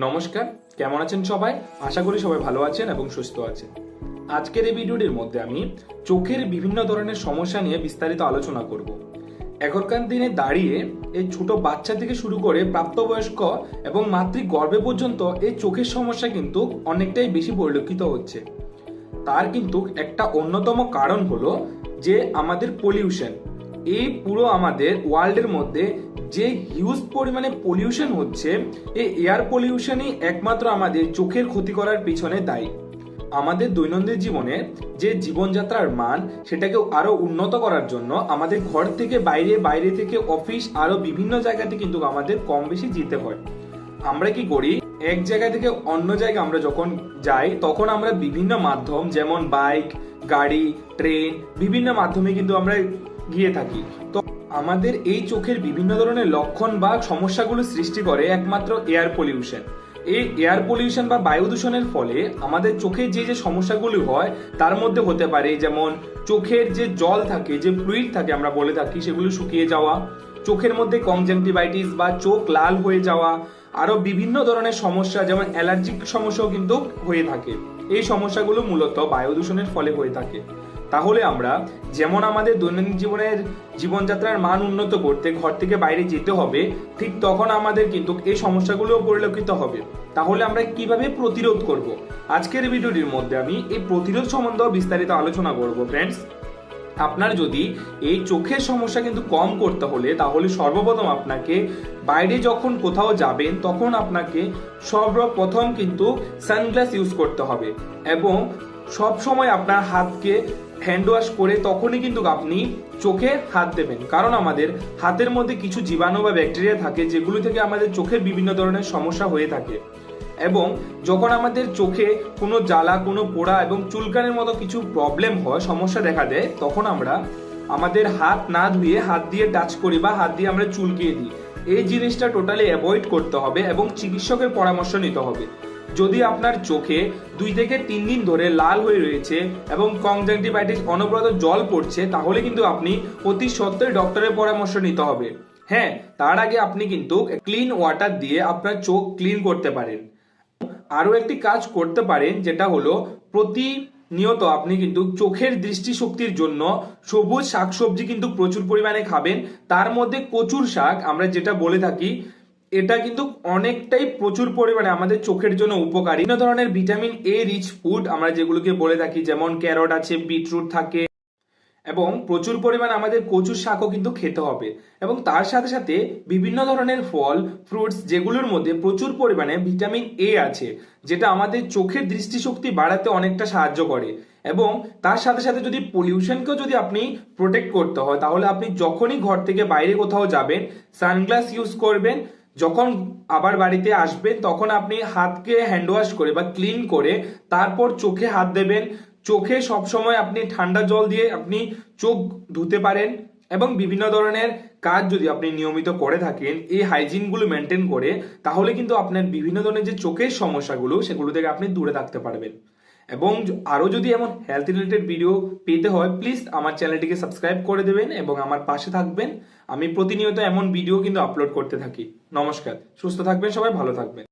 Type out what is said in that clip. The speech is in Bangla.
নমস্কার, কেমন আছেন সবাই? আশা করি সবাই ভালো আছেন এবং সুস্থ আছেন। আজকের এই ভিডিওটির মধ্যে আমি চোখের বিভিন্ন ধরনের সমস্যা নিয়ে বিস্তারিত আলোচনা করব। এখনকার দিনে দাঁড়িয়ে এই ছোট বাচ্চা থেকে শুরু করে প্রাপ্তবয়স্ক এবং মাতৃ গর্ভে পর্যন্ত এই চোখের সমস্যা কিন্তু অনেকটাই বেশি পরিলক্ষিত হচ্ছে। তার কিন্তু একটা অন্যতম কারণ হলো যে আমাদের পলিউশন এই পুরো আমাদের ওয়ার্ল্ডের মধ্যে যে হিউজ পরিমাণে পলিউশন হচ্ছে, এই এয়ার পলিউশনই একমাত্র আমাদের চোখের ক্ষতি করার পিছনে দায়ী। আমাদের দৈনন্দিন জীবনে যে জীবনযাত্রার মান সেটাকে আরও উন্নত করার জন্য আমাদের ঘর থেকে বাইরে বাইরে থেকে অফিস আরও বিভিন্ন জায়গাতে কিন্তু আমাদের কম বেশি যেতে হয়। আমরা কি করি? এক জায়গা থেকে অন্য জায়গায় আমরা যখন যাই, তখন আমরা বিভিন্ন মাধ্যম, যেমন বাইক, গাড়ি, ট্রেন, বিভিন্ন মাধ্যমে কিন্তু আমরা গিয়ে থাকি। তো আমাদের এই চোখের বিভিন্ন ধরনের লক্ষণ বা সমস্যাগুলো সৃষ্টি করে একমাত্র এয়ার পলিউশন। এই এয়ার পলিউশন বা বায়ু দূষণের ফলে আমাদের চোখে যে যে সমস্যাগুলি হয়, তার মধ্যে হতে পারে যেমন চোখের যে জল থাকে, যে ফ্লুইড থাকে আমরা বলে থাকি, সেগুলো শুকিয়ে যাওয়া, চোখের মধ্যে কনজাংটিভাইটিস বা চোখ লাল হয়ে যাওয়া, আরও বিভিন্ন ধরনের সমস্যা যেমন অ্যালার্জিক সমস্যাও কিন্তু হয়ে থাকে। এই সমস্যাগুলো মূলত বায়ু দূষণের ফলে হয়ে থাকে। তাহলে আমরা যেমন আমাদের দৈনন্দিন জীবনের জীবনযাত্রার মান উন্নত করতে ঘর থেকে বাইরে যেতে হবে, ঠিক তখন আমাদের কিন্তু এই সমস্যাগুলোও পরিলক্ষিত হবে। তাহলে আমরা কীভাবে প্রতিরোধ করব? আজকের ভিডিওটির মধ্যে আমি এই প্রতিরোধ সম্বন্ধে বিস্তারিত আলোচনা করব ফ্রেন্ডস আপনার যদি এই চোখের সমস্যা কিন্তু কম করতে হলে, তাহলে সর্বপ্রথম আপনাকে বাইরে যখন কোথাও যাবেন, তখন আপনাকে সর্বপ্রথম কিন্তু সানগ্লাস ইউজ করতে হবে এবং সব সময় আপনার হাতকে হ্যান্ড ওয়াশ করে তখনই কিন্তু আপনি চোখে হাত দেবেন। কারণ আমাদের হাতের মধ্যে কিছু জীবাণু বা ব্যাকটেরিয়া থাকে যেগুলো থেকে আমাদের চোখের বিভিন্ন ধরনের সমস্যা হয়ে থাকে। এবং যখন আমাদের চোখে কোনো জ্বালা, কোনো পোড়া এবং চুলকানের মতো কিছু প্রবলেম হয়, সমস্যা দেখা দেয়, তখন আমরা আমাদের হাত না ধুয়ে হাত দিয়ে টাচ করি বা হাত দিয়ে আমরা চুলকিয়ে দিই। এই জিনিসটা টোটালি অ্যাভয়েড করতে হবে এবং চিকিৎসকের পরামর্শ নিতে হবে। যদি আপনার চোখে দুই থেকে তিন দিন ধরে লাল হয়ে রয়েছে এবং কনজাংটিভাইটিস অনবরত জল পড়ছে, তাহলে কিন্তু আপনি অতি সত্ত্বর ডক্টরের পরামর্শ নিতে হবে। হ্যাঁ তার আগে আপনি কিন্তু ক্লিন ওয়াটার দিয়ে আপনার চোখ ক্লিন করতে পারেন। আরও একটি কাজ করতে পারেন, যেটা হলো প্রতিনিয়ত আপনি কিন্তু চোখের দৃষ্টিশক্তির জন্য সবুজ শাকসবজি কিন্তু প্রচুর পরিমাণে খাবেন। তার মধ্যে কচুর শাক, আমরা যেটা বলে থাকি এটা কিন্তু অনেকটাই প্রচুর পরিমাণে আমাদের চোখের জন্য উপকারী। বিভিন্ন ধরনের ভিটামিন এ রিচ ফুড আমরা যেগুলোকে বলে থাকি, যেমন ক্যারট আছে, বিটরুট থাকে এবং প্রচুর পরিমাণে আমাদের কচুর শাকও কিন্তু খেতে হবে। এবং তার সাথে সাথে বিভিন্ন ধরনের ফল ফ্রুটস যেগুলোর মধ্যে প্রচুর পরিমাণে ভিটামিন এ আছে, যেটা আমাদের চোখের দৃষ্টিশক্তি বাড়াতে অনেকটা সাহায্য করে। এবং তার সাথে সাথে যদি পলিউশনকেও যদি আপনি প্রোটেক্ট করতে হয়, তাহলে আপনি যখনই ঘর থেকে বাইরে কোথাও যাবেন সানগ্লাস ইউজ করবেন যখন আবার বাড়িতে আসবেন, তখন আপনি হাতকে হ্যান্ড ওয়াশ করে বা ক্লিন করে তারপর চোখে হাত দেবেন। চোখে সবসময় আপনি ঠান্ডা জল দিয়ে আপনি চোখ ধুতে পারেন এবং বিভিন্ন ধরনের কাজ যদি আপনি নিয়মিত করে থাকেন, এই হাইজিনগুলো মেনটেন করে, তাহলে কিন্তু আপনার বিভিন্ন ধরনের যে চোখের সমস্যাগুলো, সেগুলো থেকে আপনি দূরে থাকতে পারবেন। এবং আরও যদি এমন হেলথ রিলেটেড ভিডিও পেতে হয় প্লিজ আমার চ্যানেলটিকে সাবস্ক্রাইব করে দেবেন এবং আমার পাশে থাকবেন। আমি প্রতিনিয়ত এমন ভিডিও কিন্তু আপলোড করতে থাকি। নমস্কার। সুস্থ থাকবেন সবাই, ভালো থাকবেন।